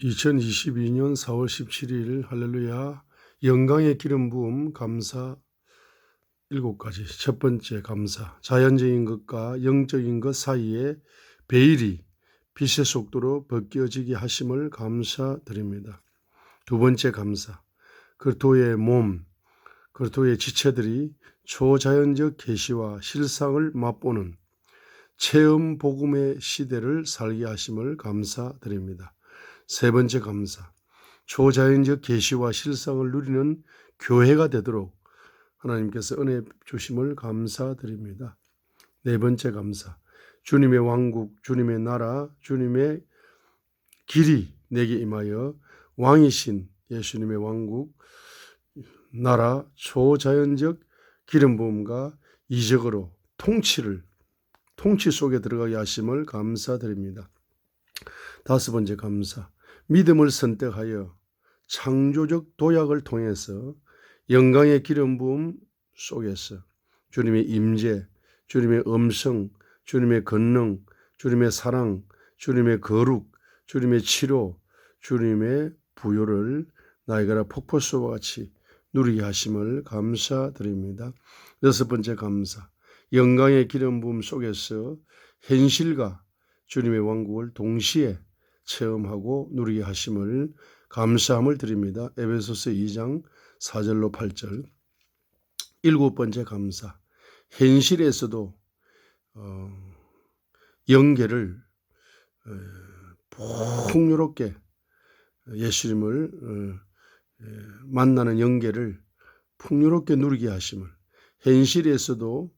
2022년 4월 17일 할렐루야. 영광의 기름 부음 감사. 일곱 가지. 첫 번째 감사. 자연적인 것과 영적인 것 사이에 베일이 빛의 속도로 벗겨지게 하심을 감사드립니다. 두 번째 감사. 그리스도의 몸 그리스도의 지체들이 초자연적 계시와 실상을 맛보는 체험 복음의 시대를 살게 하심을 감사드립니다. 세 번째 감사. 초자연적 계시와 실상을 누리는 교회가 되도록 하나님께서 은혜 주심을 감사드립니다. 네 번째 감사. 주님의 왕국, 주님의 나라, 주님의 길이 내게 임하여 왕이신 예수님의 왕국, 나라, 초자연적 기름 부음과 이적으로 통치를 통치 속에 들어가게 하심을 감사드립니다. 다섯 번째 감사. 믿음을 선택하여 창조적 도약을 통해서 영광의 기름 부음 속에서 주님의 임재, 주님의 음성, 주님의 권능, 주님의 사랑, 주님의 거룩, 주님의 치료, 주님의 부요를 나이가라 폭포수와 같이 누리게 하심을 감사드립니다. 여섯 번째 감사. 영광의 기름 부음 속에서 현실과 주님의 왕국을 동시에 체험하고 누리게 하심을 감사함을 드립니다. 에베소서 2장 4절로 8절. 일곱 번째 감사. 현실에서도 어, 연계를 어, 풍요롭게 예수님을 어, 에, 만나는 연계를 풍요롭게 누리게 하심을 현실에서도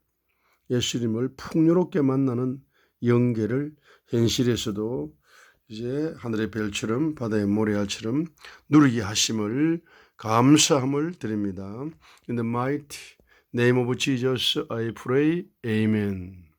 예수님을 풍요롭게 만나는 연계를 현실에서도 이제 하늘의 별처럼 바다의 모래알처럼 누리게 하심을 감사함을 드립니다. In the mighty name of Jesus I pray. Amen.